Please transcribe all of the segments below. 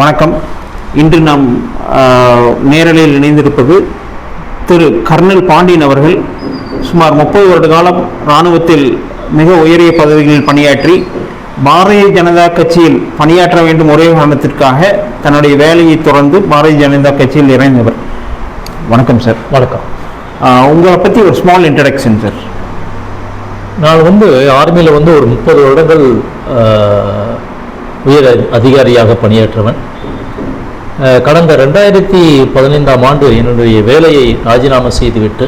வணக்கம். இன்று நாம் நேரலையில் இணைந்திருப்பது திரு கர்னல் பாண்டியன் அவர்கள் சுமார் முப்பது வருட காலம் இராணுவத்தில் மிக உயரிய பதவிகளில் பணியாற்றி பாரதிய ஜனதா கட்சியில் பணியாற்ற வேண்டும் ஒரே காரணத்திற்காக தன்னுடைய வேலையை தொடர்ந்து பாரதிய ஜனதா கட்சியில் இணைந்தவர் வணக்கம் சார். வணக்கம். உங்களை பற்றி ஒரு ஸ்மால் இன்ட்ரடக்ஷன் சார். நான் வந்து ஆர்மியில் வந்து ஒரு முப்பது வருடங்கள் உயர் அதிகாரியாக பணியாற்றவன் கடந்த ரெண்டாயிரத்தி பதினைந்தாம் ஆண்டு என்னுடைய வேலையை ராஜினாமா செய்துவிட்டு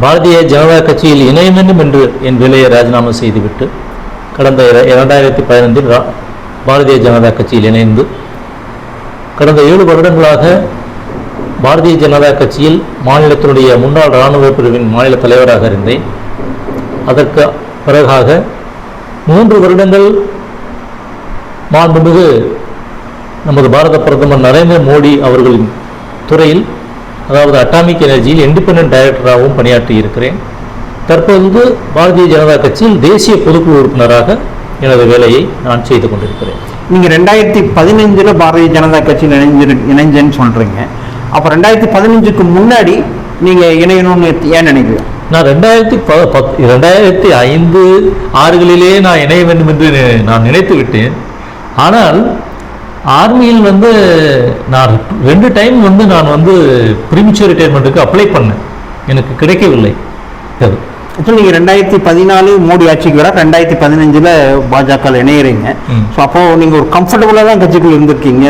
பாரதிய ஜனதா கட்சியில் இணைய வேண்டும் என்று என் வேலையை ராஜினாமா செய்துவிட்டு கடந்த இரண்டாயிரத்தி பதினைந்தில் ரா- பாரதிய ஜனதா கட்சியில் இணைந்து கடந்த ஏழு வருடங்களாக பாரதிய ஜனதா கட்சியில் மாநிலத்தினுடைய முன்னாள் இராணுவ பிரிவின் மாநில தலைவராக இருந்தேன். அதற்கு பிறகாக மூன்று வருடங்கள் மாண்புமிகு நமது பாரத பிரதமர் நரேந்திர மோடி அவர்களின் துறையில் அதாவது அட்டாமிக் எனர்ஜியில் இண்டிபெண்டன்ட் டைரக்டராகவும் பணியாற்றி இருக்கிறேன் தற்பொழுது பாரதிய ஜனதா கட்சியில் தேசிய பொதுக்குழு உறுப்பினராக எனது வேலையை நான் செய்து கொண்டிருக்கிறேன். நீங்கள் ரெண்டாயிரத்தி பதினஞ்சில் பாரதிய ஜனதா கட்சியில் இணைஞ்சிரு இணைஞ்சேன்னு சொல்கிறீங்க அப்போ ரெண்டாயிரத்தி பதினஞ்சுக்கு முன்னாடி நீங்கள் இணையணும்னு ஏன் நினைக்கிறீங்க நான் ரெண்டாயிரத்தி ப பத் ரெண்டாயிரத்தி ஐந்து ஆறுகளிலே நான் இணைய வேண்டும் என்று நான் நினைத்து விட்டேன் ஆனால் ஆர்மியில் வந்து நான் ரெண்டு டைம் வந்து நான் வந்து ப்ரீமிச்சர் ரிட்டையர்மெண்ட்டுக்கு அப்ளை பண்ணேன். எனக்கு கிடைக்கவில்லை. அது. இப்போ நீங்கள் ரெண்டாயிரத்தி பதினாலு மோடி ஆட்சிக்கு வர ரெண்டாயிரத்தி பதினஞ்சில் பாஜக இணையிறீங்க. ஸோ அப்போ நீங்கள் ஒரு கம்ஃபர்டபுளாக தான் கட்சிக்குள்ள இருந்திருக்கீங்க.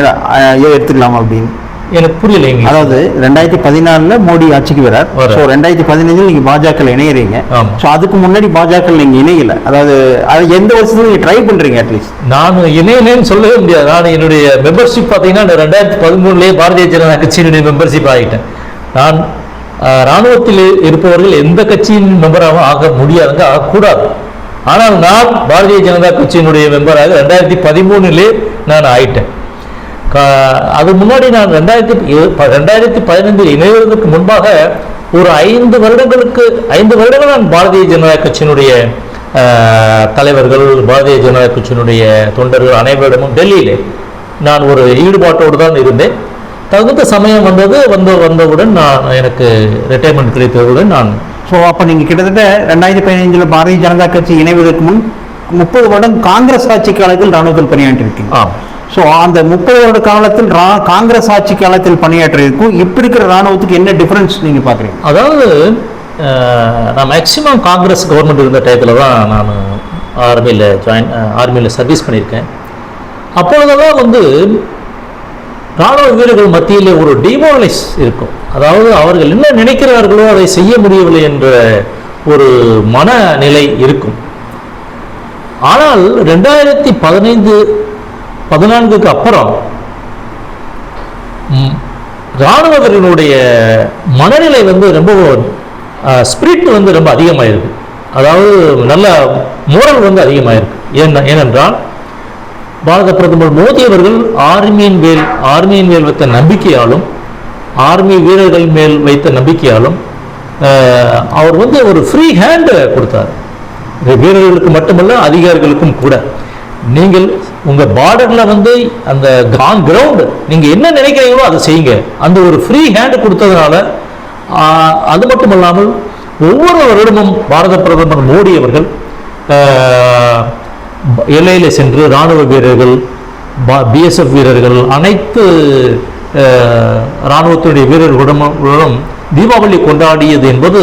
எடுத்துக்கலாம் அப்படின்னு? எனக்கு புரியல எங்களுக்கு அதாவது ரெண்டாயிரத்தி பதினாலில் மோடி ஆட்சிக்கு வரார். ஸோ ரெண்டாயிரத்தி பதினஞ்சில் நீங்கள் பாஜக இணையிறீங்க. ஸோ அதுக்கு முன்னாடி பாஜக நீங்கள் இணையல. அதாவது அது எந்த வருஷத்துல நீங்கள் ட்ரை பண்ணுறீங்க அட்லீஸ்ட் நான் இணையனேன்னு சொல்லவே முடியாது. நான் என்னுடைய மெம்பர்ஷிப் பார்த்தீங்கன்னா ரெண்டாயிரத்தி பதிமூணுலேயே பாரதிய ஜனதா கட்சியினுடைய மெம்பர்ஷிப் ஆகிட்டேன். நான் இராணுவத்தில் இருப்பவர்கள் எந்த கட்சியின் மெம்பராகவும் ஆக முடியாதுங்க ஆகக்கூடாது. ஆனால் நான் பாரதிய ஜனதா கட்சியினுடைய மெம்பராக ரெண்டாயிரத்தி பதிமூணுலே நான் ஆயிட்டேன். அது முன்னாடி நான் ரெண்டாயிரத்தி ரெண்டாயிரத்தி பதினைந்தில் இணைவதற்கு முன்பாக ஒரு ஐந்து வருடங்களுக்கு ஐந்து வருடங்கள் நான் பாரதிய ஜனதா கட்சியினுடைய தலைவர்கள் பாரதிய ஜனதா கட்சியினுடைய தொண்டர்கள் அனைவரிடமும் டெல்லியிலே நான் ஒரு ஈடுபாட்டோடு தான் இருந்தேன். தகுந்த சமயம் வந்தது வந்த வந்தவுடன் நான் எனக்கு ரிட்டையர்மெண்ட் கிடைத்தவுடன் நான் ஸோ அப்போ நீங்கள் கிட்டத்தட்ட ரெண்டாயிரத்தி பதினஞ்சில் பாரதிய ஜனதா கட்சி இணைவதற்கு முன் முப்பது வருடம் காங்கிரஸ் ஆட்சி காலத்தில் ராணுவத்தில் பணியாற்றிருக்கீங்க. ஆம். ஸோ அந்த முப்பது வருட காலத்தில் ரா காங்கிரஸ் ஆட்சி காலத்தில் பணியாற்றியிருக்கும் இப்போ இருக்கிற ராணுவத்துக்கு என்ன டிஃப்ரென்ஸ் நீங்கள் பார்க்குறீங்க? அதாவது நான் மேக்சிமம் காங்கிரஸ் கவர்மெண்ட் இருந்த டயத்தில் தான் நான் ஆர்மியில் ஜாயின் ஆர்மியில் சர்வீஸ் பண்ணியிருக்கேன். அப்பொழுதெல்லாம் வந்து ராணுவ வீரர்கள் மத்தியில் ஒரு டிமோரலைஸ் இருக்கும். அதாவது அவர்கள் என்ன நினைக்கிறார்களோ அதை செய்ய முடியவில்லை என்ற ஒரு மனநிலை இருக்கும். ஆனால் ரெண்டாயிரத்தி பதினைந்து பதினான்குக்கு அப்புறம் இராணுவத்தினுடைய மனநிலை வந்து ரொம்ப ஸ்பிரிட் வந்து ரொம்ப அதிகமாயிருக்கு. அதாவது நல்ல மோரல் வந்து அதிகமாயிருக்கு. ஏன் ஏனென்றால் பாரத பிரதமர் மோடி அவர்கள் ஆர்மியின் மேல் ஆர்மியின் மேல் வைத்த நம்பிக்கையாலும் ஆர்மி வீரர்கள் மேல் வைத்த நம்பிக்கையாலும் அவர் வந்து ஒரு ஃப்ரீ ஹேண்டு கொடுத்தார். வீரர்களுக்கு மட்டுமல்ல அதிகாரிகளுக்கும் கூட. நீங்கள் உங்கள் பார்டரில் வந்து அந்த ஆன் கிரவுண்ட் நீங்கள் என்ன நினைக்கிறீங்களோ அதை செய்யுங்க. அந்த ஒரு ஃப்ரீ ஹேண்ட் கொடுத்ததுனால அது மட்டும் இல்லாமல் ஒவ்வொரு வருடமும் பாரத பிரதமர் மோடி அவர்கள் எல்லையில் சென்று இராணுவ வீரர்கள் பிஎஸ்எஃப் வீரர்கள் அனைத்து ஆஹ், இராணுவத்தினுடைய தீபாவளி கொண்டாடியது என்பது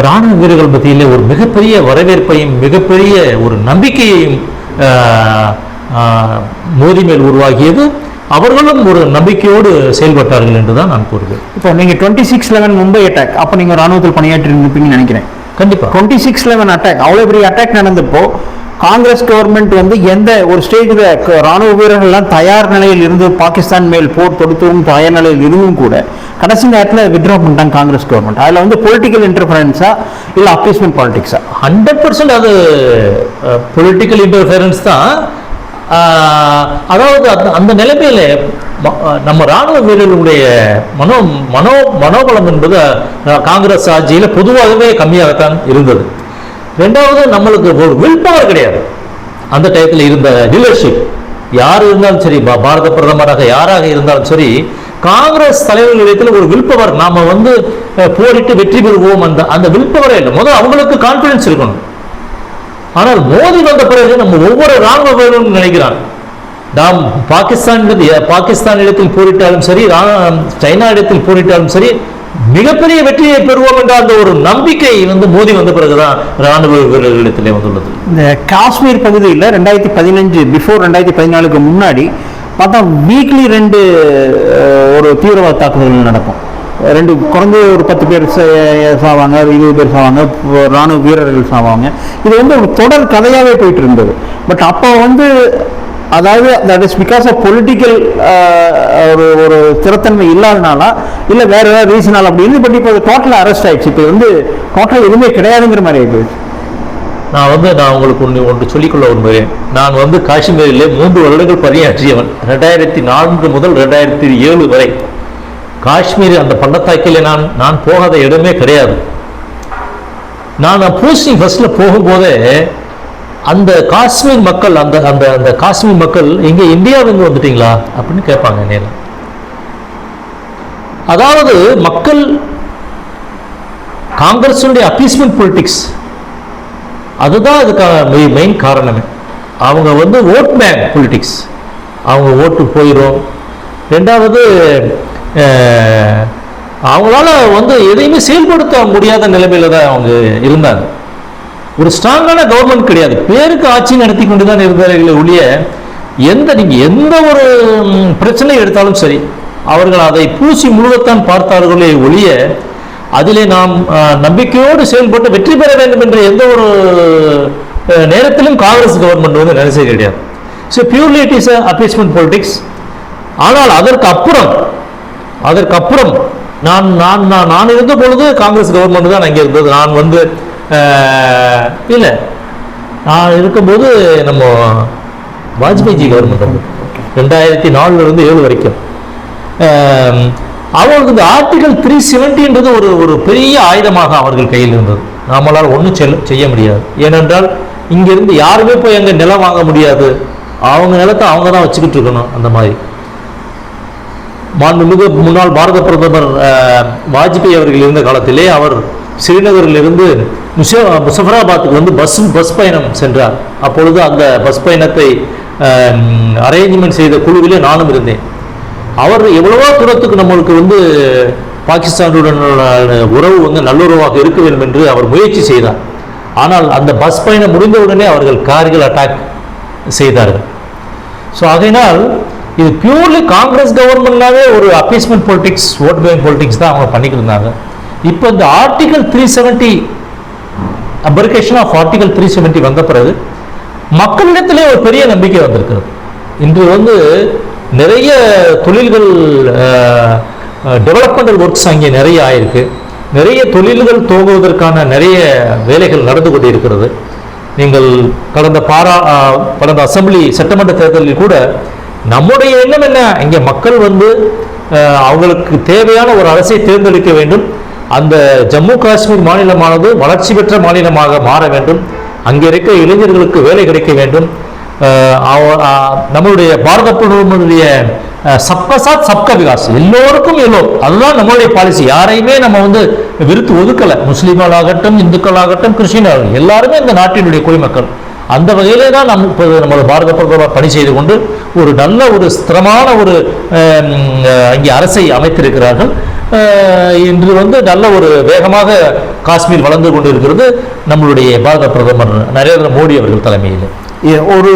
இராணுவ வீரர்கள் மத்தியிலே ஒரு மிகப்பெரிய வரவேற்பையும் மிகப்பெரிய ஒரு நம்பிக்கையையும் ஆஹ், ஆஹ், மோடி மேல் உருவாகியது. அவர்களும் ஒரு நம்பிக்கையோடு செயல்பட்டார்கள் என்று தான் நான் கூறுவேன். இப்போ நீங்கள் twenty six eleven Mumbai attack அப்போ நீங்கள் ராணுவத்தில் பணியாற்றி இருப்பீங்கன்னு நினைக்கிறேன். கண்டிப்பா. டுவெண்ட்டி சிக்ஸ் லெவன் அட்டாக் அவ்வளோ பெரிய அட்டாக் நடந்தப்போ காங்கிரஸ் கவர்மெண்ட் வந்து எந்த ஒரு ஸ்டேஜில் ராணுவ வீரர்கள்லாம் தயார் நிலையில் இருந்து பாகிஸ்தான் மேல் போர் தொடுத்தவும் தயார் நிலையில் இருந்தும் கூட கடைசி நேரத்தில் வித்ட்ரா பண்ணிட்டாங்க காங்கிரஸ் கவர்மெண்ட் அதில் வந்து பொலிட்டிக்கல் இன்டர்ஃபரன்ஸா இல்லை அப்பீஸ்மெண்ட் பாலிடிக்ஸா ஹண்ட்ரட் பர்சன்ட் அது பொலிட்டிக்கல் இன்டர்ஃபரன்ஸ் தான். அதாவது அந்த அந்த நிலைமையில நம்ம ராணுவ வீரர்களுடைய மனோ மனோ மனோபலம் என்பது காங்கிரஸ் ஆட்சியில் பொதுவாகவே கம்மியாகத்தான் இருந்தது. ரெண்டாவது நம்மளுக்கு ஒரு வில் பவர் கிடையாது. அந்த டயத்தில் இருந்த லீடர்ஷிப் யார் இருந்தாலும் சரி பாரத பிரதமராக யாராக இருந்தாலும் சரி காங்கிரஸ் தலைவர்களிடத்தில் ஒரு வில்பவர் நாம வந்து போரிட்டு வெற்றி பெறுவோம். அந்த அந்த வில்பவரே இல்லை. முதல் அவங்களுக்கு கான்பிடன்ஸ் இருக்கணும். ஆனால் மோதி வந்த பிறகு நம்ம ஒவ்வொரு ராணுவ வீரரும் நினைக்கிறான் நாம் பாகிஸ்தான் பாகிஸ்தான் இடத்தில் போரிட்டாலும் சரி ரா- சைனா இடத்தில் போரிட்டாலும் சரி மிகப்பெரிய வெற்றியை பெறுவோம் என்ற அந்த ஒரு நம்பிக்கை வந்து மோதி வந்த பிறகுதான் ராணுவ வீரர்களிடத்திலே வந்துள்ளது. இந்த காஷ்மீர் பகுதியில் ரெண்டாயிரத்தி பதினஞ்சு பிஃபோர் ரெண்டாயிரத்தி பதினாலுக்கு முன்னாடி பார்த்தா வீக்லி ரெண்டு ஒரு தீவிரவாத தாக்குதல்கள் நடக்கும். ரெண்டு குறைஞ்ச ஒரு பத்து பேர் சாவாங்க இருபது பேர் சாவாங்க ராணுவ வீரர்கள் சாவாங்க. இது வந்து ஒரு தொடர் கதையாகவே போயிட்டு இருந்தது. பட் அப்போ வந்து அதாவது that is because of political ஒரு ஒரு ஸ்திரத்தன்மை இல்லாதனால இல்லை வேற ஏதாவது ரீசனால் அப்படின்னு பட் இப்போ டோட்டலாக அரெஸ்ட் ஆயிடுச்சு. இப்போ வந்து டோட்டலாக எதுவுமே கிடையாதுங்கிற மாதிரி ஆயிடுச்சு நான் வந்து நான் உங்களுக்கு ஒன்று ஒன்று சொல்லிக்கொள்ள விரும்புகிறேன். நான் வந்து காஷ்மீரிலே மூன்று வருடங்கள் பணியாற்றியவன் ரெண்டாயிரத்தி நான்கு முதல் ரெண்டாயிரத்தி ஏழு வரை காஷ்மீர் அந்த பள்ளத்தாக்கிலே நான் நான் போகாத இடமே கிடையாது. நான் பூசி ஃபஸ்ட்டில் போகும்போதே அந்த காஷ்மீர் மக்கள் அந்த அந்த அந்த காஷ்மீர் மக்கள் எங்கே இந்தியாவிலிருந்து வந்துட்டீங்களா? அப்படின்னு கேட்பாங்க நேரம் அதாவது மக்கள் காங்கிரஸுடைய அப்பீஸ்மெண்ட் பொலிட்டிக்ஸ் அதுதான் அதுக்கான மெயின் காரணமே. அவங்க வந்து ஓட் பேங்க் பொலிட்டிக்ஸ் அவங்க ஓட்டு போயிடும் ரெண்டாவது அவங்களால வந்து எதையுமே செயல்படுத்த முடியாத நிலைமையில தான் அவங்க இருந்தாங்க. ஒரு ஸ்ட்ராங்கான கவர்மெண்ட் கிடையாது. பேருக்கு ஆட்சி நடத்தி கொண்டு தான் இருந்தார்களே ஒழிய எந்த நீங்கள் எந்த ஒரு பிரச்சனை எடுத்தாலும் சரி அவர்கள் அதை பூசி முழுவத்தான் பார்த்தார்களே ஒழிய அதிலே நாம் நம்பிக்கையோடு செயல்பட்டு வெற்றி பெற வேண்டும் என்ற எந்த ஒரு நேரத்திலும் காங்கிரஸ் கவர்மெண்ட் வந்து நினைச்சது கிடையாது. So purely it is appeasement politics ஆனால் அதற்கு அப்புறம் அதற்கு அப்புறம் நான் நான் நான் நான் இருந்த பொழுது காங்கிரஸ் கவர்மெண்ட் தான் அங்கே இருந்தது. நான் வந்து இல்லை. நான் இருக்கும்போது நம்ம வாஜ்பாய்ஜி கவர்மெண்ட் வந்து ரெண்டாயிரத்தி நாலுலேருந்து ஏழு வரைக்கும். அவர்களுக்கு இந்த ஆர்டிகல் த்ரீ செவன்டின்றது ஒரு ஒரு பெரிய ஆயுதமாக அவர்கள் கையில் இருந்தது. நம்மளால் ஒன்றும் செல் செய்ய முடியாது. ஏனென்றால் இங்கேருந்து யாருமே போய் அங்கே நிலம் வாங்க முடியாது. அவங்க நிலத்தை அவங்க தான் வச்சுக்கிட்டு இருக்கணும் அந்த மாதிரி. மாண்புமிகு முன்னாள் பாரத பிரதமர் வாஜ்பாய் அவர்கள் இருந்த காலத்திலே அவர் ஸ்ரீநகரிலிருந்து முஷ- முசஃபராபாத்துக்கு வந்து பஸ் பஸ் பயணம் சென்றார். அப்பொழுது அந்த பஸ் பயணத்தை அரேஞ்ச்மெண்ட் செய்த குழுவிலே நானும் இருந்தேன். அவர் எவ்வளவோ தூரத்துக்கு நம்மளுக்கு வந்து பாகிஸ்தானுடனான உறவு வந்து நல்லுறவாக இருக்க வேண்டும் என்று அவர் முயற்சி செய்தார். ஆனால் அந்த பஸ் பயணம் முடிந்தவுடனே அவர்கள் கார்கள் அட்டாக் செய்தார்கள். ஸோ ஆகையினால் இது பியூர்லி காங்கிரஸ் கவர்மெண்ட்னாவே ஒரு appeasement politics vote bank politics தான் அவங்க பண்ணிக்கிட்டு இருந்தாங்க. இப்போ இந்த article three seventy abrogation of article three seventy வந்த பிறகு மக்களிடத்திலே ஒரு பெரிய நம்பிக்கை வந்திருக்கிறது. இன்று வந்து நிறைய தொழில்கள் டெவலப்மெண்டல் ஒர்க்ஸ் அங்கே நிறைய ஆயிருக்கு. நிறைய தொழில்கள் துவங்குவதற்கான நிறைய வேலைகள் நடந்து கொண்டிருக்கிறது. நீங்கள் கடந்த பாரா கடந்த அசெம்பிளி சட்டமன்ற தேர்தலில் கூட நம்முடைய எண்ணம் என்ன? இங்கே மக்கள் வந்து அவங்களுக்கு தேவையான ஒரு அரசை தேர்ந்தெடுக்க வேண்டும். அந்த ஜம்மு காஷ்மீர் மாநிலமானது வளர்ச்சி பெற்ற மாநிலமாக மாற வேண்டும். அங்கே இருக்க இளைஞர்களுக்கு வேலை கிடைக்க வேண்டும். நம்மளுடைய பாரத பிரதமருடைய அஹ், சப்கா சாத் சப்கா விகாஸ் எல்லோருக்கும் எல்லோ. அதுதான் நம்மளுடைய பாலிசி யாரையுமே நம்ம வந்து விருத்து ஒதுக்கலை. முஸ்லீம்களாகட்டும் இந்துக்களாகட்டும் கிறிஸ்டியனாகட்டும் எல்லாருமே இந்த நாட்டினுடைய குடிமக்கள். அந்த வகையிலே தான் நம்ம இப்போ நம்மளோட பாரத பிரதமர் பணி செய்து கொண்டு ஒரு நல்ல ஒரு ஸ்திரமான ஒரு அங்கே அரசை அமைத்திருக்கிறார்கள். இன்று வந்து நல்ல ஒரு வேகமாக காஷ்மீர் வளர்ந்து கொண்டிருக்கிறது நம்மளுடைய பாரத பிரதமர் நரேந்திர மோடி அவர்கள் தலைமையில். ஒரு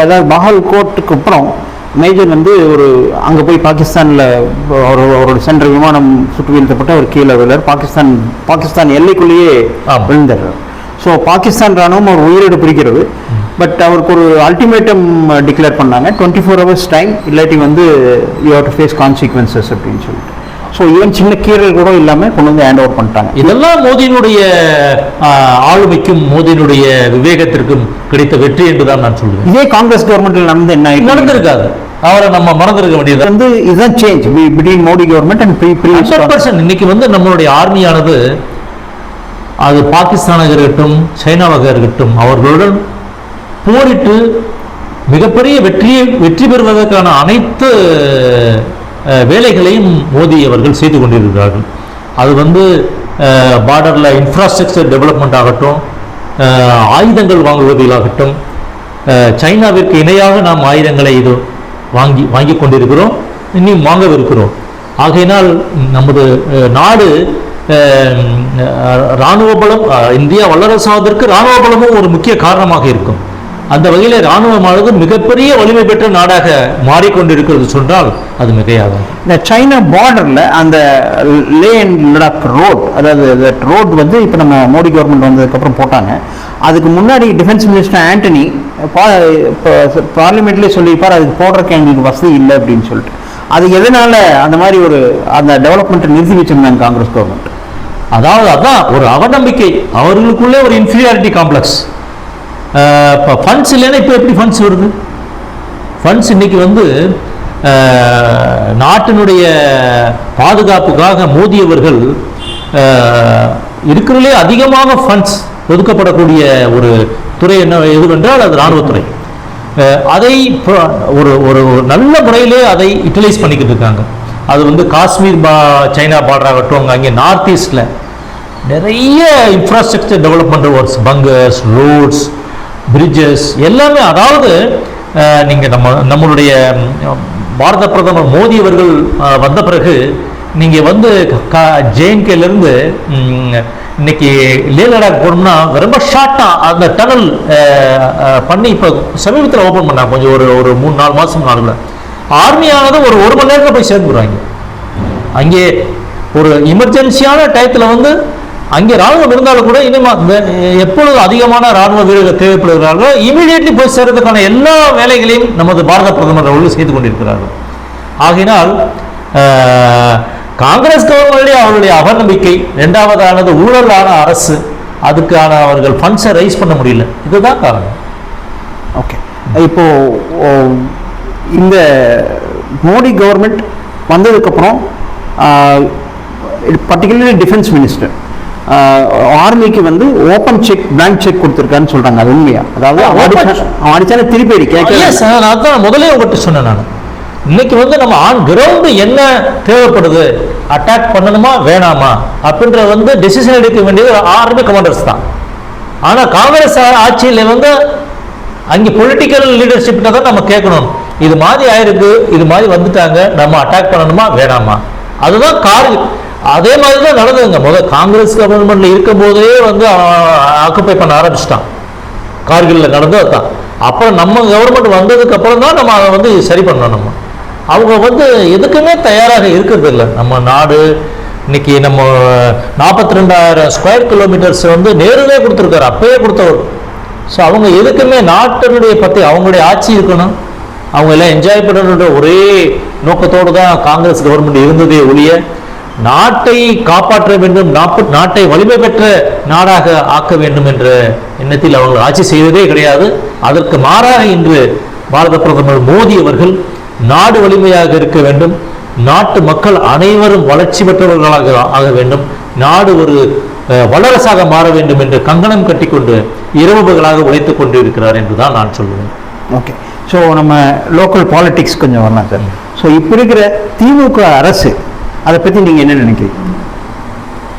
அதாவது பஹால் கோர்ட்டுக்கு அப்புறம் மேஜர் வந்து ஒரு அங்கே போய் பாகிஸ்தானில் ஒரு அவரோட சென்ற விமானம் சுட்டு வீழ்த்தப்பட்டு அவர் கீழே விழுறார் பாகிஸ்தான் பாகிஸ்தான் எல்லைக்குள்ளேயே ஆமா. விழுந்துடுறார் ஸோ பாகிஸ்தான் ராணுவம் அவர் உயிரோடு பிடிக்கிறது பட் அவருக்கு ஒரு அல்டிமேட்டம் டிக்ளேர் பண்ணாங்க. டுவெண்ட்டி ஃபோர் ஹவர்ஸ் டைம் இல்லாட்டி வந்து you have to face consequences அப்படின்னு சொல்லிட்டு. ஸோ ஈவன் சின்ன கீரல் கூட இல்லாமல் கொண்டு வந்து ஹேண்ட் ஓவர் பண்ணிட்டாங்க. இதெல்லாம் மோதியினுடைய ஆளுமைக்கும் மோதியினுடைய விவேகத்திற்கும் கிடைத்த வெற்றி என்று தான் நான் சொல்லுவேன். இதே காங்கிரஸ் கவர்மெண்ட்டில் நடந்து என்ன? நடந்திருக்காது. அவரை நம்ம மறந்திருக்க வேண்டியது வந்து இதுதான் change between Modi government and pre hundred percent இன்னைக்கு வந்து நம்மளுடைய ஆர்மியானது அது பாகிஸ்தானாக இருக்கட்டும் சைனாவாக இருக்கட்டும் அவர்களுடன் போரிட்டு மிகப்பெரிய வெற்றியை வெற்றி பெறுவதற்கான அனைத்து வேலைகளையும் மோடி அவர்கள் செய்து கொண்டிருக்கிறார்கள். அது வந்து பார்டரில் இன்ஃப்ராஸ்ட்ரக்சர் டெவலப்மெண்ட் ஆகட்டும் ஆயுதங்கள் வாங்குவதிலாகட்டும் சைனாவிற்கு இணையாக நாம் ஆயுதங்களை இது வாங்கி வாங்கி கொண்டிருக்கிறோம் இன்னும் வாங்கவிருக்கிறோம். ஆகையினால் நமது நாடு இராணுவ பலம் இந்தியா வல்லரசாவதற்கு இராணுவ பலமும் ஒரு முக்கிய காரணமாக இருக்கும். அந்த வகையில் இராணுவமானது மிகப்பெரிய வலிமை பெற்ற நாடாக மாறிக்கொண்டிருக்கிறது சொன்னால் அது மிகையாகும் இந்த சைனா பார்டர்ல அந்த லே அண்ட் லடாக் ரோட் அதாவது ரோட் வந்து இப்போ நம்ம மோடி கவர்மெண்ட் வந்ததுக்கப்புறம் போட்டாங்க. அதுக்கு முன்னாடி டிஃபென்ஸ் மினிஸ்டர் ஆண்டனி பார்லிமெண்ட்லேயே சொல்லியிருப்பார் அதுக்கு போடுறதுக்கு எங்களுக்கு வசதி இல்லை அப்படின்னு சொல்லிட்டு. அது எதனால அந்த மாதிரி ஒரு அந்த டெவலப்மெண்ட்டை நிறுத்தி வச்சிருந்தாங்க காங்கிரஸ் கவர்மெண்ட் அதாவது அதான் ஒரு அவநம்பிக்கை. அவர்களுக்குள்ளே ஒரு இன்ஃபீரியாரிட்டி காம்ப்ளெக்ஸ் இப்போ ஃபண்ட்ஸ் இல்லைன்னா இப்போ எப்படி ஃபண்ட்ஸ் வருது? ஃபண்ட்ஸ் இன்றைக்கி வந்து நாட்டினுடைய பாதுகாப்புக்காக மோதியவர்கள் இருக்கிறதுலே அதிகமாக ஃபண்ட்ஸ் ஒதுக்கப்படக்கூடிய ஒரு துறை என்ன எதுவென்றால் அது இராணுவத்துறை. அதை இப்போ ஒரு ஒரு ஒரு நல்ல முறையிலே அதை யூட்டிலைஸ் பண்ணிக்கிட்டு இருக்காங்க. அது வந்து காஷ்மீர் பா சைனா பார்டர் ஆகட்டும் அங்கே நார்த் ஈஸ்டில் நிறைய infrastructure development works bunkers roads bridges எல்லாமே அதாவது நீங்கள் நம்ம நம்மளுடைய பாரத பிரதமர் மோடி அவர்கள் வந்த பிறகு நீங்கள் வந்து க ஜேஎன்கேலேருந்து இன்னைக்கு லே லடாக் போனோம்னா ரொம்ப ஷார்ட்டாக அந்த டனல் பண்ணி இப்போ சமீபத்தில் ஓப்பன் பண்ணாங்க கொஞ்சம் ஒரு ஒரு மூணு நாலு மாதம் நாளில் ஆர்மியானது ஒரு ஒரு மணி நேரத்தில் போய் சேர்ந்துடுறாங்க அங்கே ஒரு எமர்ஜென்சியான டயத்தில் வந்து அங்கே ராணுவம் இருந்தாலும் கூட இனிமே எப்பொழுது அதிகமான ராணுவ வீரர்கள் தேவைப்படுகிறார்களோ இமீடியட்லி போய் சேர்றதுக்கான எல்லா வேலைகளையும் நமது பாரத பிரதமர் அவர்கள் செய்து கொண்டிருக்கிறார்கள். ஆகையினால் காங்கிரஸ் கவர்மெண்ட்லேயே அவருடைய அவநம்பிக்கை ரெண்டாவதானது ஊழலான அரசு அதுக்கான அவர்கள் ஃபண்ட்ஸை ரைஸ் பண்ண முடியல. இதுதான் காரணம். ஓகே இப்போ இந்த மோடி கவர்மெண்ட் வந்ததுக்கப்புறம் பர்டிகுலர்லி டிஃபென்ஸ் மினிஸ்டர் ஆர்மிக்கு வந்து ஓப்பன் செக் பிளாங்க் செக் கொடுத்துருக்கான்னு சொல்றாங்க அது உண்மையா? அதாவது அவன் அடிச்சாலே திருப்பி அடி கேட்க எஸ் நான் அதான் முதலே உங்கள்கிட்ட சொன்னேன் நான். இன்னைக்கு வந்து நம்ம ஆன் கிரவுண்டு என்ன தேவைப்படுது? அட்டாக் பண்ணணுமா வேணாமா? அப்படின்ற வந்து டெசிஷன் எடுக்க வேண்டியது ஆர்மி கமாண்டர்ஸ் தான். ஆனா காங்கிரஸ் ஆட்சியில வந்து அங்கே பொலிட்டிக்கல் லீடர்ஷிப்ட தான் நம்ம கேட்கணும். இது மாதிரி ஆயிருக்கு இது மாதிரி வந்துட்டாங்க நம்ம அட்டாக் பண்ணணுமா வேணாமா? அதுதான் கார் அதே மாதிரி தான் நடந்ததுங்க. முதல் காங்கிரஸ் கவர்மெண்ட்ல இருக்கும் போதே வந்து ஆக்குப்பை பண்ண ஆரம்பிச்சிட்டான். கார்கில்ல நடந்தது தான் அப்புறம் நம்ம கவர்மெண்ட் வந்ததுக்கு அப்புறம் தான் நம்ம அதை வந்து சரி பண்ணோம் நம்ம. அவங்க வந்து எதுக்குமே தயாராக இருக்கிறது இல்லை. நம்ம நாடு இன்னைக்கு நம்ம நாற்பத்தி ரெண்டாயிரம் ஸ்கொயர் கிலோமீட்டர்ஸ் வந்து நேருவே கொடுத்துருக்காரு. அப்பயே கொடுத்தவர். ஸோ அவங்க எதுக்குமே நாட்டினுடைய பற்றி அவங்களுடைய ஆட்சி இருக்கணும். அவங்க எல்லாம் என்ஜாய் பண்ணணுன்ற ஒரே நோக்கத்தோடு தான் காங்கிரஸ் கவர்மெண்ட் இருந்ததே ஒழிய நாட்டை காப்பாற்ற வேண்டும் நாட்டை வலிமை பெற்ற நாடாக ஆக்க வேண்டும் என்ற எண்ணத்தில் அவர்கள் ஆட்சி செய்ததே கிடையாது. அதற்கு மாறாக இன்று பாரத பிரதமர் மோடி அவர்கள் நாடு வலிமையாக இருக்க வேண்டும் நாட்டு மக்கள் அனைவரும் வளர்ச்சி பெற்றவர்களாக ஆக வேண்டும் நாடு ஒரு வல்லரசாக மாற வேண்டும் என்று கங்கணம் கட்டிக்கொண்டு இரவு பகலாக உழைத்துக் கொண்டு இருக்கிறார் என்று தான் நான் சொல்லுவேன். ஓகே ஸோ நம்ம லோக்கல் பாலிடிக்ஸ் கொஞ்சம் வரலாம் சார். ஸோ இப்போ இருக்கிற திமுக அரசு அதை பற்றி நீங்கள் என்ன நினைக்கிறீங்க?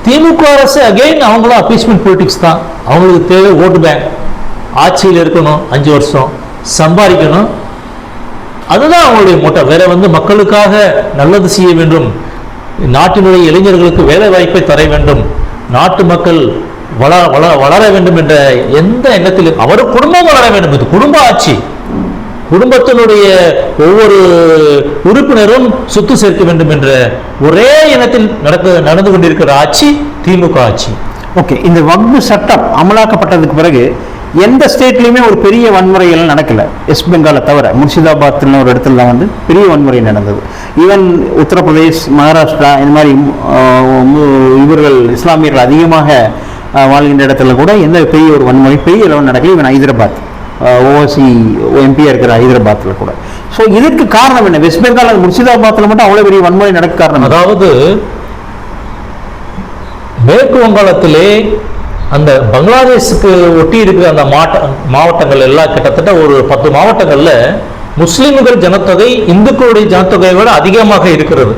திமுக அரசு அகைன் அவங்களும் அப்பீஸ்மெண்ட் பொலிட்டிக்ஸ் தான். அவங்களுக்கு தேவை ஓட்டு பேங்க் ஆட்சியில் இருக்கணும் அஞ்சு வருஷம். சம்பாதிக்கணும். அதுதான் அவங்களுடைய மொட்டை. வேற வந்து மக்களுக்காக நல்லது செய்ய வேண்டும். நாட்டினுடைய இளைஞர்களுக்கு வேலை வாய்ப்பை தர வேண்டும். நாட்டு மக்கள் வள வள வளர வேண்டும் என்ற எந்த எண்ணத்திலும் அவர் குடும்பம் வளர வேண்டும். இது குடும்ப ஆட்சி. குடும்பத்தினுடைய ஒவ்வொரு உறுப்பினரும் சொத்து சேர்க்க வேண்டும் என்ற ஒரே இனத்தில் நடக்க நடந்து கொண்டிருக்கிற ஆட்சி திமுக ஆட்சி. ஓகே இந்த வக்பு சட்டம் அமலாக்கப்பட்டதுக்கு பிறகு எந்த ஸ்டேட்லையுமே ஒரு பெரிய வன்முறைகள் நடக்கல. வெஸ்ட் பெங்காலை தவிர முர்ஷிதாபாத்னு ஒரு இடத்துல தான் வந்து பெரிய வன்முறை நடந்தது. ஈவன் உத்தரப்பிரதேஷ் மகாராஷ்டிரா இந்த மாதிரி இவர்கள் இஸ்லாமியர்கள் அதிகமாக வாழ்கின்ற இடத்துல கூட எந்த பெரிய ஒரு வன்முறை பெரிய அளவு நடக்கல. ஈவன் ஹைதராபாத். ஓசி எம்பியாக இருக்கிற ஹைதராபாத்தில் கூட. ஸோ இதுக்கு காரணம் என்ன? வெஸ்ட் பெங்கால் அது முர்ஷிதாபாத்தில் மட்டும் அவ்வளோ பெரிய வன்முறை நடக்க காரணம் அதாவது மேற்கு வங்காளத்திலே அந்த பங்களாதேஷுக்கு ஒட்டி இருக்கிற அந்த மாவட்ட மாவட்டங்கள் எல்லாம் கிட்டத்தட்ட ஒரு பத்து மாவட்டங்கள்ல முஸ்லீம்கள் ஜனத்தொகை இந்துக்களுடைய ஜனத்தொகையை விட அதிகமாக இருக்கிறது.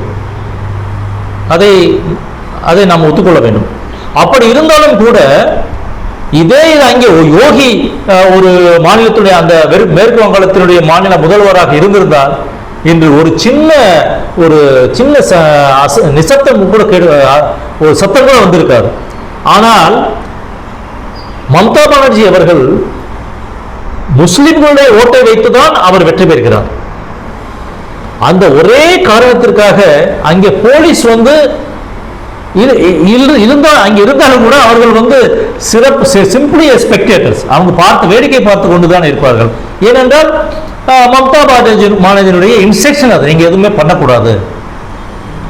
அதை அதை நாம் ஒத்துக்கொள்ள வேண்டும். அப்படி இருந்தாலும் கூட இதே இது அங்கே யோகி ஒரு மாநிலத்துடைய அந்த மேற்கு வங்காளத்தினுடைய மாநில முதல்வராக இருந்திருந்தால் இன்று ஒரு சின்ன ஒரு சின்ன அச- நிசப்தம் கூட கேடு ஒரு சத்தம் கூட வந்திருக்காரு. ஆனால் மம்தா பானர்ஜி அவர்கள் முஸ்லிம்களுடைய ஓட்டை வைத்துதான் அவர் வெற்றி பெறுகிறார். அந்த ஒரே காரணத்திற்காக அங்கே போலீஸ் வந்து இரு- அங்கே இருந்தாலும் கூட அவர்கள் வந்து சிறப்பு சிம்பிளி ஸ்பெக்டேட்டர்ஸ் அவங்க பார்த்து வேடிக்கை பார்த்து கொண்டு தான் இருப்பார்கள். ஏனென்றால் மம்தா பானர்ஜி மாணவனுடைய இன்ஸ்ட்ரக்ஷன் அது. நீங்கள் எதுவுமே பண்ணக்கூடாது.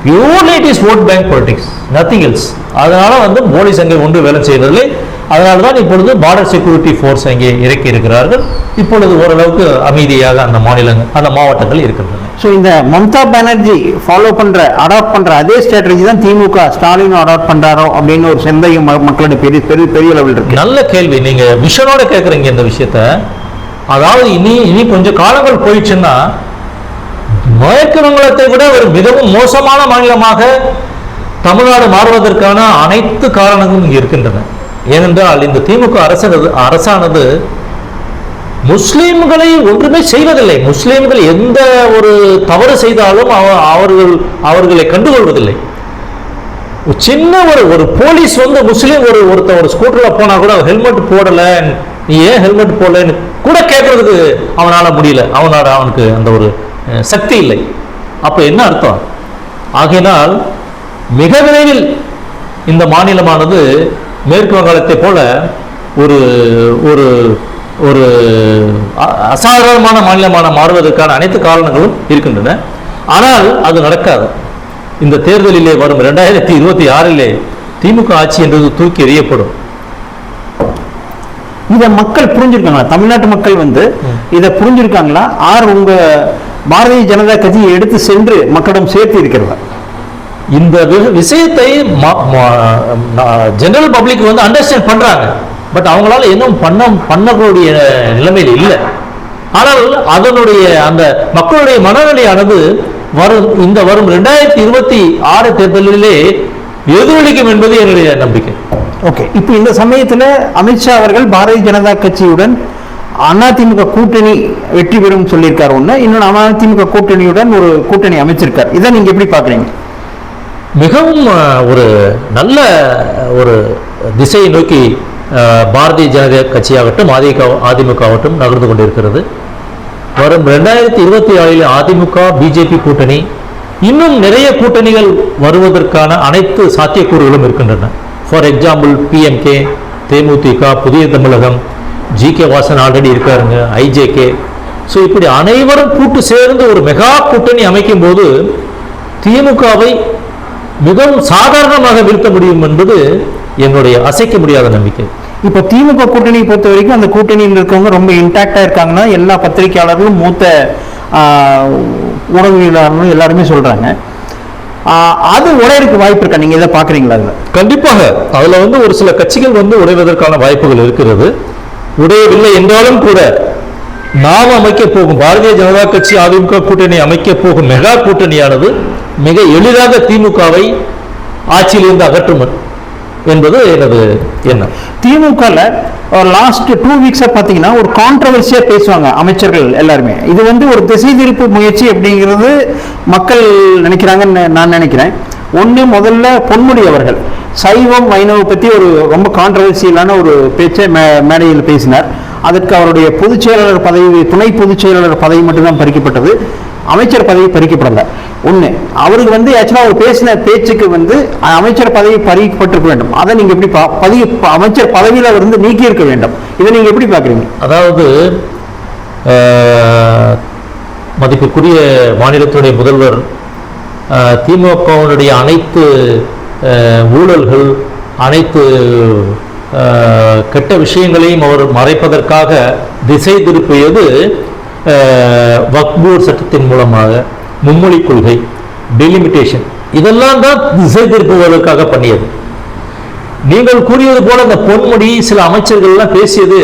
Purely it is vote bank politics nothing else அதனால வந்து போலீஸ் அங்கே ஒன்று வேலை செய்வதில்லை. அதனால தான் இப்பொழுது பார்டர் செக்யூரிட்டி ஃபோர்ஸ் அங்கே இறக்கி இருக்கிறார்கள். இப்பொழுது ஓரளவுக்கு அமைதியாக அந்த மாநிலங்கள் அந்த மாவட்டங்கள் இருக்கின்றன. ஸோ இந்த மம்தா பானர்ஜி ஃபாலோ பண்ற அடாப்ட் பண்ற அதே ஸ்ட்ராட்டஜி தான் திமுக ஸ்டாலினும் அடாப்ட் பண்றாரோ அப்படின்னு ஒரு சந்தேகம் ம- மக்களுடைய பெரிய பெரிய பெரிய லெவல் இருக்கு. நல்ல கேள்வி. நீங்க விஷனோட கேக்குறீங்க இந்த விஷயத்த. அதாவது இனி இனி கொஞ்சம் காலங்கள் போயிடுச்சுன்னா மேற்கு வங்கத்தை விட ஒரு மிகவும் மோசமான மாநிலமாக தமிழ்நாடு மாறுவதற்கான அனைத்து காரணங்களும் இங்கு இருக்கின்றன. ஏனென்றால் இந்த திமுக அரசானது அரசானது முஸ்லீம்களை ஒன்றுமே செய்வதில்லை. முஸ்லீம்கள் எந்த ஒரு தவறு செய்தாலும் அவ- அவர்கள் அவர்களை கண்டுகொள்வதில்லை. ஒரு சின்ன ஒரு ஒரு போலீஸ் வந்து முஸ்லீம் ஒரு ஒருத்த ஒரு ஸ்கூட்டரில் போனால் கூட ஹெல்மெட் போடலை. நீ ஏன் ஹெல்மெட் போடலன்னு கூட கேட்கறதுக்கு அவனால் முடியல. அவனோட அவனுக்கு அந்த ஒரு சக்தி இல்லை. அப்போ என்ன அர்த்தம்? ஆகையினால் மிக விரைவில் இந்த மாநிலமானது மேற்கு வங்காளத்தை போல ஒரு ஒரு ஒரு அசாதாரணமான மாநிலமான மாறுவதற்கான அனைத்து காரணங்களும் இருக்கின்றன. ஆனால் அது நடக்காது. இந்த தேர்தலிலே வரும் இரண்டாயிரத்தி இருபத்தி ஆறிலே திமுக ஆட்சி என்றது தூக்கி எறியப்படும். இதை மக்கள் புரிஞ்சிருக்காங்களா? தமிழ்நாட்டு மக்கள் வந்து இதை புரிஞ்சிருக்காங்களா? ஆர் உங்க பாரதிய ஜனதா கட்சியை எடுத்து சென்று மக்களிடம் சேர்த்து இருக்கிறதா இந்த வி- விஷயத்தை ஜெனரல் பப்ளிக் வந்து அண்டர்ஸ்டாண்ட் பண்றாங்க. பட் அவங்களால இன்னும் பண்ண பண்ணக்கூடிய நிலைமையில் இல்லை. ஆனால் அதனுடைய அந்த மக்களுடைய மனநிலையானது வரும் இந்த வரும் ரெண்டாயிரத்தி இருபத்தி ஆறு தேர்தலிலே எதிரொலிக்கும் என்பது என்னுடைய நம்பிக்கை. ஓகே இப்போ இந்த சமயத்தில் அமித்ஷா அவர்கள் பாரதிய ஜனதா கட்சியுடன் அதிமுக கூட்டணி வெற்றி பெறும் சொல்லியிருக்காரு ஒன்று இன்னொன்று அதிமுக கூட்டணியுடன் ஒரு கூட்டணி அமைச்சிருக்கார். இதை நீங்கள் எப்படி பார்க்குறீங்க மிகவும் ஒரு நல்ல ஒரு திசையை நோக்கி பாரதிய ஜனதா கட்சியாகட்டும் அதிக அதிமுக ஆகட்டும் நகர்ந்து கொண்டிருக்கிறது. வரும் ரெண்டாயிரத்தி இருபத்தி ஆறில் அதிமுக பிஜேபி கூட்டணி இன்னும் நிறைய கூட்டணிகள் வருவதற்கான அனைத்து சாத்தியக்கூறுகளும் இருக்கின்றன. For example PMK DMDK Puthiya Thamizhagam G K Vasan already இருக்காருங்க ஐஜேகே ஸோ இப்படி அனைவரும் கூட்டு சேர்ந்து ஒரு மெகா கூட்டணி அமைக்கும் போது திமுகவை மிகவும் சாதாரணமாக வீழ்த்த முடியும் என்பது என்னுடைய அசைக்க முடியாத நம்பிக்கை. இப்போ திமுக கூட்டணியை பொறுத்த வரைக்கும் அந்த கூட்டணியில் இருக்கவங்க ரொம்ப இன்டாக்டா இருக்காங்கன்னா எல்லா பத்திரிகையாளர்களும் மூத்த ஊடகவியலாளர்களும் எல்லாருமே சொல்றாங்க. ஆஹ், அது உடையறதுக்கு வாய்ப்பு இருக்கா? நீங்க இதை பாக்குறீங்களா அதுல? கண்டிப்பாக. அதுல வந்து ஒரு சில கட்சிகள் வந்து உடைவதற்கான வாய்ப்புகள் இருக்கிறது. உடையவில்லை என்றாலும் கூட நாம் அமைக்க போகும் பாரதிய ஜனதா கட்சி அதிமுக கூட்டணி அமைக்க போகும் மெகா கூட்டணியானது மிக எளிதாக திமுகவை ஆட்சியிலிருந்து அகற்றும் என்பது எனது எண்ணம். திமுகவில் லாஸ்ட் டூ வீக்ஸாக பார்த்தீங்கன்னா ஒரு கான்ட்ரவர்சியாக பேசுவாங்க அமைச்சர்கள் எல்லாருமே. இது வந்து ஒரு திசை திருப்பு முயற்சி அப்படிங்கிறது மக்கள் நினைக்கிறாங்கன்னு நான் நினைக்கிறேன். ஒன்று முதல்ல பொன்முடி அவர்கள். சைவம் வைணவ பற்றி ஒரு ரொம்ப கான்ட்ரவர்சியலான ஒரு பேச்சை மே- மேடையில் பேசினார். அதற்கு அவருடைய பொதுச் செயலாளர் பதவி துணை பொதுச் செயலாளர் பதவி மட்டும்தான் பறிக்கப்பட்டது. அமைச்சர் பதவி பறிக்கப்படல. ஒன்று அவருக்கு வந்து ஆக்சுவலாக அவர் பேசின பேச்சுக்கு வந்து அமைச்சர் பதவி பறிக்கப்பட்டிருக்க வேண்டும். அதை நீங்கள் எப்படி பா- பதவி அமைச்சர் பதவியில் அவர் வந்து நீக்கி இருக்க வேண்டும். இதை நீங்கள் எப்படி பார்க்குறீங்க? அதாவது மதிப்புக்குரிய மாநிலத்துடைய முதல்வர் திமுகவினுடைய அனைத்து ஊழல்கள் அனைத்து கெட்ட விஷயங்களையும் அவர் மறைப்பதற்காக திசை திருப்பியது போர்டு சட்டத்தின் மூலமாக மும்மொழி கொள்கை டெலிமிட்டேஷன் இதெல்லாம் தான் திசை திருப்புவதற்காக பண்ணியது. நீங்கள் கூறியது போல இந்த பொன்முடி சில அமைச்சர்கள் எல்லாம் பேசியது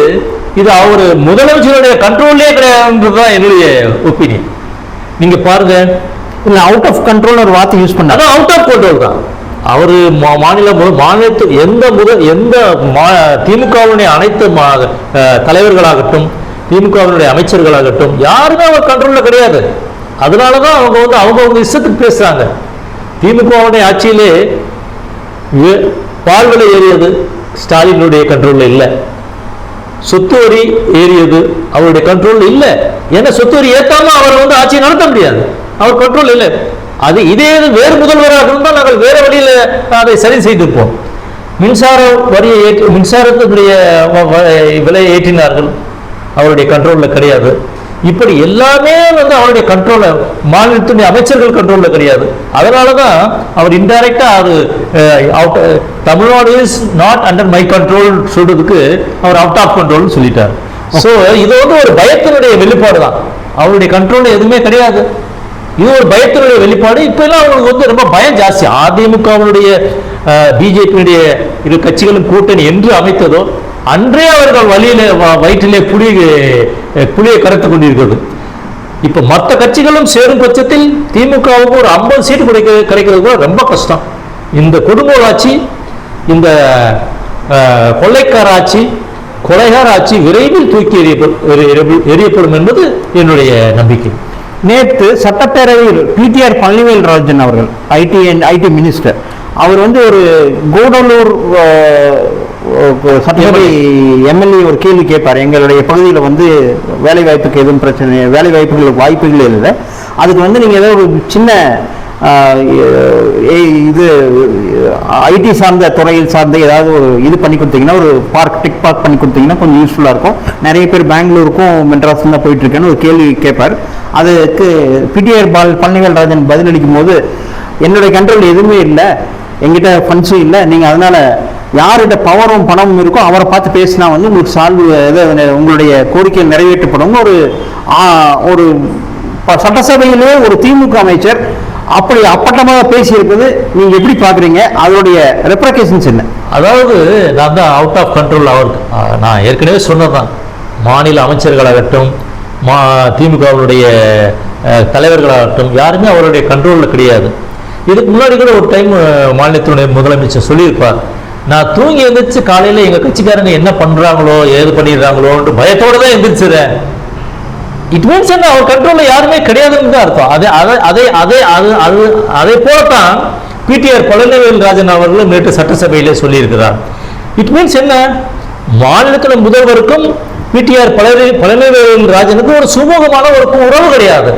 இது அவர் முதலமைச்சருடைய கண்ட்ரோல்லே கிடையாதுன்றதுதான் என்னுடைய ஒப்பீனியன் நீங்க பாருங்க. இல்ல அவுட் ஆஃப் கண்ட்ரோல் ஒரு வார்த்தை யூஸ் பண்ணாரு. அதான் அவுட் ஆஃப் கண்ட்ரோல் தான். அவர் மாநில மு- மாநிலத்து எந்த முதல் எந்த மா- திமுகவினுடைய அனைத்து தலைவர்களாகட்டும் திமுகவினுடைய அமைச்சர்களாகட்டும் யாருமே அவர் கண்ட்ரோலில் கிடையாது. அதனால தான் அவங்க வந்து அவங்கவுங்க இஷ்டத்துக்கு பேசுகிறாங்க திமுகவுடைய ஆட்சியிலே வே- பால் விலை ஏறியது ஸ்டாலினுடைய கண்ட்ரோலில் இல்லை. சொத்து வரி ஏறியது அவருடைய கண்ட்ரோல் இல்லை. ஏன்னா சொத்து வரி ஏத்தாம அவரை வந்து ஆட்சியை நடத்த முடியாது. அவர் கண்ட்ரோல் இல்லை. அது இதே இது வேறு முதல்வராக இருந்தால் நாங்கள் வேறு வழியில் அதை சரி செய்திருப்போம். மின்சார வரியை ஏற்றி மின்சாரத்தினுடைய விலையை ஏற்றினார்கள். அவருடைய கண்ட்ரோலில் கிடையாது. இப்படி எல்லாமே வந்து அவருடைய கண்ட்ரோலில் மாநிலத்துடைய அமைச்சர்கள் கண்ட்ரோலில் கிடையாது. அதனால தான் அவர் இன்டைரக்டாக அது out Tamil Nadu is not under my control சொல்றதுக்கு அவர் அவுட் ஆஃப் கண்ட்ரோல்னு சொல்லிட்டார். ஸோ இது வந்து ஒரு பயத்தினுடைய வெளிப்பாடு தான். அவருடைய கண்ட்ரோல் எதுவுமே கிடையாது. இது ஒரு பயத்தினுடைய வெளிப்பாடு. இப்போ எல்லாம் அவங்களுக்கு வந்து ரொம்ப பயம் ஜாஸ்தி. அதிமுகவினுடைய பிஜேபியினுடைய இரு கட்சிகளும் கூட்டணி என்று அமைத்ததோ அன்றே அவர்கள் வழியிலே வ- வயிற்றிலே புலி புலியை கரைத்து கொண்டிருக்கிறது. இப்ப மற்ற கட்சிகளும் சேரும் பட்சத்தில் திமுகவுக்கு ஒரு ஐம்பது சீட்டு கிடைக்க கிடைக்கிறது கூட ரொம்ப கஷ்டம். இந்த குடும்ப ஆட்சி இந்த அஹ், கொள்ளைக்கார ஆட்சி கொலைகார ஆட்சி விரைவில் தூக்கி எறியப்படும் எறிய- எறியப்படும் என்பது என்னுடைய நம்பிக்கை. நேற்று சட்டப்பேரவையில் பிடிஆர் பழனிவேல் ராஜன் அவர்கள் ஐடி அண்ட் ஐடி மினிஸ்டர் அவர் வந்து ஒரு கூடலூர் சட்டசபை எம்எல்ஏ ஒரு கேள்வி கேட்பார். எங்களுடைய பகுதியில் வந்து வேலை வாய்ப்புக்கு எதுவும் பிரச்சனை வேலை வாய்ப்புகளுக்கு வாய்ப்புகள் இல்லை. அதுக்கு வந்து நீங்கள் ஏதோ ஒரு சின்ன இது ஐடி சார்ந்த துறையில் சார்ந்த ஏதாவது ஒரு இது பண்ணி கொடுத்தீங்கன்னா ஒரு பார்க் டெக் பார்க் பண்ணி கொடுத்தீங்கன்னா கொஞ்சம் யூஸ்ஃபுல்லாக இருக்கும். நிறைய பேர் பெங்களூருக்கும் மெட்ராஸும் தான் போயிட்டுருக்கேன்னு ஒரு கேள்வி கேட்பார். அதுக்கு பிடிஆர் பால் பழனிவேல் ராஜன் பதிலளிக்கும் போது என்னுடைய கண்ட்ரோல் எதுவுமே இல்லை. எங்கிட்ட ஃபண்ட்ஸும் இல்லை. நீங்கள் அதனால் யார்கிட்ட பவரும் பணமும் இருக்கோ அவரை பார்த்து பேசினா வந்து உங்களுக்கு சால்வ் இது உங்களுடைய கோரிக்கை நிறைவேற்றப்படும் ஒரு ஒரு ப- சட்டசபையிலே ஒரு திமுக அமைச்சர் அப்படி அப்பட்டமாக பேசியிருப்பது நீங்கள் எப்படி பார்க்குறீங்க? அதோடைய ரெப்ரகேஷன்ஸ் என்ன? அதாவது நான் தான் அவுட் ஆஃப் கண்ட்ரோல் அவருக்கு நான் ஏற்கனவே சொன்னதுதான். மாநில அமைச்சர்களாகட்டும் மா திமுகவினுடைய தலைவர்களாகட்டும் யாருமே அவருடைய கண்ட்ரோலில் கிடையாது. இதுக்கு முன்னாடி கூட ஒரு டைம் மாநிலத்தினுடைய முதலமைச்சர் சொல்லியிருப்பார். நான் தூங்கி எழுந்திரிச்சு காலையில் எங்கள் கட்சிக்காரங்க என்ன பண்ணுறாங்களோ ஏது பண்ணிடுறாங்களோன்ற பயத்தோடு தான் எழுந்திரிச்சிடறேன் இட் மீன்ஸ் என்ன? அவர் கண்ட்ரோலில் யாருமே கிடையாதுன்னு தான் அர்த்தம். அதே அதை அதே அதே அது அது அதை போலத்தான் பிடிஆர் பழனிவேல் ராஜன் அவர்களும் நேற்று சட்டசபையிலே சொல்லியிருக்கிறார். இட் மீன்ஸ் என்ன? மாநிலத்தில் முதல்வருக்கும் பிடிஆர் பழனி பழனிவேல் ராஜனுக்கும் ஒரு சுமூகமான ஒரு உறவு கிடையாது.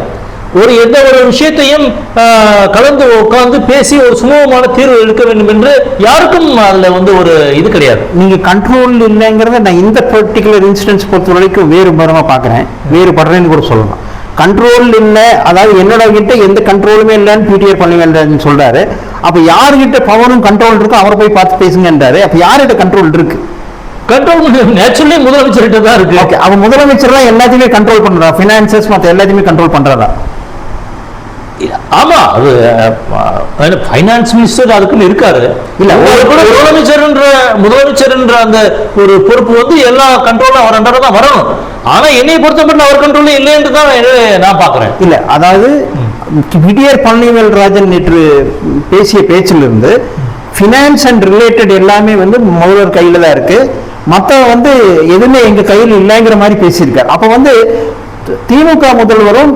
ஒரு எந்த ஒரு விஷயத்தையும் கலந்து உட்கார்ந்து பேசி ஒரு சுமூகமான தீர்வு எடுக்க வேண்டும் என்று யாருக்கும் அதுல வந்து ஒரு இது கிடையாது. நீங்க கண்ட்ரோல் இல்லைங்கிறத நான் இந்த பர்டிகுலர் இன்சிடென்ட்ஸ் பொறுத்த வரைக்கும் வேறுபடமா பார்க்குறேன். வேறுபடுறேன்னு கூட சொல்லலாம். கண்ட்ரோல் இல்லை அதாவது என்னோட கிட்ட எந்த கண்ட்ரோலுமே இல்லைன்னு பிடிஆர் பழனிவேல் சொல்றாரு. அப்ப யாருகிட்ட பவரும் கண்ட்ரோல் இருக்கோ அவரை போய் பார்த்து பேசுங்கன்றாரு. அப்ப யார்கிட்ட கண்ட்ரோல் இருக்கு? கண்ட்ரோல் நேச்சுரலி முதலமைச்சர்கிட்ட தான் இருக்கு. ஓகே அவன் முதலமைச்சர் தான் எல்லாத்தையுமே கண்ட்ரோல் பண்றா ஃபினான்சஸ் மற்ற எல்லாத்தையுமே கண்ட்ரோல் பண்றதா ஆமா அது ஃபைனான்ஸ் மினிஸ்டர் அதுக்குன்னு இருக்காரு. இல்ல, முதலமைச்சர்ன்ற முதலமைச்சர்ன்ற அந்த ஒரு பொறுப்பு வந்து எல்லா கண்ட்ரோலும் அவர் அண்டர தான் வரணும். ஆனா என்னை பொறுத்தப்பட்ட அவர் கண்ட்ரோல் இல்லைன்னு தான் நான் பாக்குறேன் இல்ல அதாவது பிடிஆர் பழனிவேல் ராஜன் நேற்று பேசிய பேச்சிலிருந்து ஃபினான்ஸ் அண்ட் ரிலேட்டட் எல்லாமே வந்து முதல்வர் கையில தான் இருக்கு. மற்ற வந்து எதுவுமே எங்க கையில் இல்லைங்கிற மாதிரி பேசியிருக்காரு. அப்ப வந்து திமுக முதல்வரும்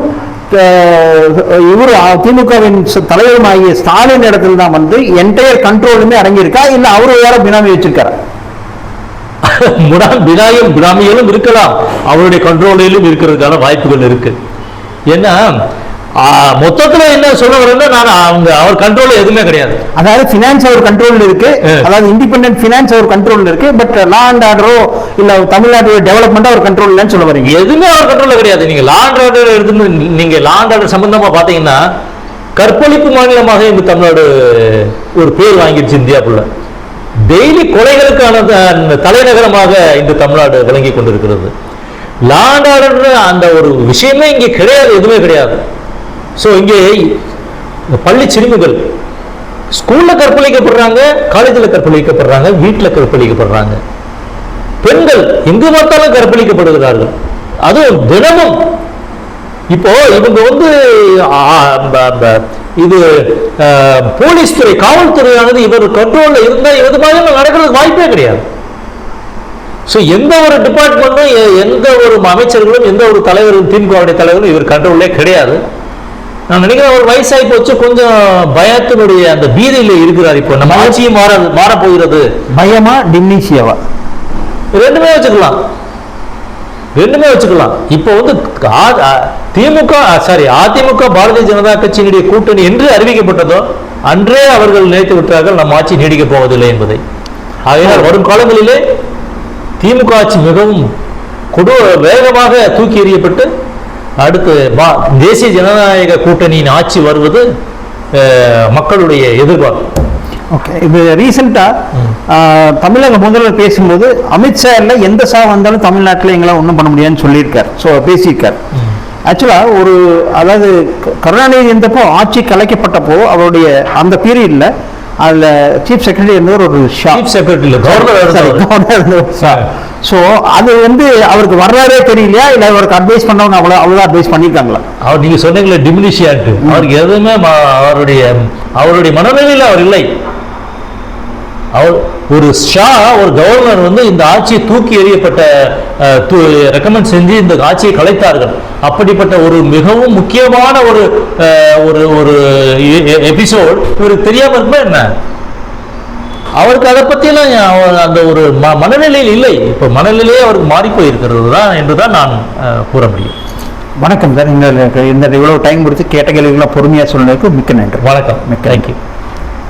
இவர் திமுகவின் தலைவரும் ஆகிய ஸ்டாலின் இடத்துல தான் வந்து என்டையர் கண்ட்ரோலுமே அடங்கியிருக்கா? இல்லை அவரு வேற பினாமி வச்சிருக்காரு? முடா பினாயும் பினாமிகளும் இருக்கலாம். அவருடைய கண்ட்ரோலிலும் இருக்கிறதுக்கான வாய்ப்புகள் இருக்கு. ஏன்னா மொத்தத்துல என்ன சொல்ல வரேன்னா நான் அவங்க அவர் கண்ட்ரோல் எதுவுமே கிடையாது. அதாவது பினான்ஸ் அவர் கண்ட்ரோல்ல இருக்கு. அதாவது இண்டிபெண்டன்ட் பினான்ஸ் அவர் கண்ட்ரோல்ல இருக்கு. பட் லா அண்ட் ஆர்டரோ இல்ல தமிழ்நாட்டோட டெவலப்மெண்ட் அவர் கண்ட்ரோல் இல்லைன்னு சொல்ல வரீங்க. எதுவுமே அவர் கண்ட்ரோல்ல கிடையாது. நீங்க லாண்ட் ஆர்டர் எடுத்து நீங்க லாண்ட் ஆர்டர் சம்பந்தமா பாத்தீங்கன்னா கற்பழிப்பு மாநிலமாக இந்த தமிழ்நாடு ஒரு பேர் வாங்கிடுச்சு இந்தியாவுக்குள்ள டெய்லி கொலைகளுக்கான தலைநகரமாக இந்த தமிழ்நாடு விளங்கி கொண்டிருக்கிறது. லாண்ட் ஆர்டர் அந்த ஒரு விஷயமே இங்கே கிடையாது எதுவுமே கிடையாது. ஸோ இங்கே இந்த பள்ளி சிறுமிகள் ஸ்கூலில் கற்பழிக்கப்படுறாங்க காலேஜில் கற்பழிக்கப்படுறாங்க வீட்டில் கற்பழிக்கப்படுறாங்க. பெண்கள் எங்கு பார்த்தாலும் கற்பழிக்கப்படுகிறார்கள். அதுவும் தினமும். இப்போ இவங்க வந்து இது போலீஸ் துறை காவல்துறையானது இவர் கண்ட்ரோலில் இருந்தால் இது மாதிரி நடக்கிறதுக்கு வாய்ப்பே கிடையாது. ஸோ எந்த ஒரு டிபார்ட்மெண்ட்டும் எந்த ஒரு அமைச்சர்களும் எந்த ஒரு தலைவரும் திமுகவுடைய தலைவரும் இவர் கண்ட்ரோல்லே கிடையாது. நான் நினைக்கிறேன் அவர் வயசாகி போச்சு கொஞ்சம் பயத்தினுடைய அந்த பீதியில இருக்கிறார் இப்போ. நம்ம ஆட்சியும் மாற மாற போகிறது பயமா டிம்னிஷியாவா ரெண்டுமே வச்சுக்கலாம். ரெண்டுமே வச்சுக்கலாம். இப்போ வந்து திமுக சாரி அதிமுக பாரதிய ஜனதா கட்சியினுடைய கூட்டணி என்று அறிவிக்கப்பட்டதோ அன்றே அவர்கள் நினைத்து விட்டார்கள் நம் ஆட்சி நீடிக்கப் போவதில்லை என்பதை. ஆகையால் வரும் காலங்களிலே திமுக ஆட்சி மிகவும் கொடு வேகமாக தூக்கி எறியப்பட்டு அடுத்து பா- தேசிய ஜனநாயக கூட்டணியின் ஆட்சி வருவது மக்களுடைய எதிர்பார்ப்பு. ஓகே இது ரீசெண்டாக தமிழக முதல்வர் பேசும்போது அமித்ஷா இல்லை எந்த சா வந்தாலும் தமிழ்நாட்டில் எங்களால் ஒன்றும் பண்ண முடியாதுன்னு சொல்லியிருக்கார். ஸோ பேசியிருக்கார். ஆக்சுவலாக ஒரு அதாவது கருணாநிதி இருந்தப்போ ஆட்சி கலைக்கப்பட்டப்போ அவருடைய அந்த பீரியடில் அதில் சீஃப் செக்ரட்டரி இருந்தவர் ஒரு ஷா சீஃப் செக்ரட்டரி கவர்னர் ஸோ அது வந்து அவருக்கு வர்றாரே தெரியலையா? இல்லை அவருக்கு அட்வைஸ் பண்ணவங்க அவ்வளோ அவ்வளோ அட்வைஸ் பண்ணியிருக்காங்களா? அவர் நீங்க சொன்னீங்களே டிமினிஷியாட்டு அவருக்கு எதுவுமே அவருடைய அவருடைய மனநிலையில் அவர் இல்லை. ஒரு ஷா ஒரு கவர்னர் வந்து இந்த ஆட்சியை தூக்கி எறியப்பட்ட ரெக்கமெண்ட் செஞ்சு இந்த ஆட்சியை கலைத்தார்கள். அப்படிப்பட்ட ஒரு மிகவும் முக்கியமான ஒரு ஒரு ஒரு எபிசோட் இவருக்கு தெரியாம இருக்குமா என்ன? அவருக்கு அதை பற்றியெல்லாம் அவர் அந்த ஒரு ம மனநிலையில் இல்லை. இப்போ மனநிலையே அவருக்கு மாறி போயிருக்கிறது தான் என்று தான் நான் கூற முடியும். வணக்கம் சார். இந்த இந்த இவ்வளோ டைம் கொடுத்து கேட்ட கேள்விகளை பொறுமையாக சொன்னதுக்கு மிக்க நன்றி. வணக்கம். மிக்க தேங்க்யூ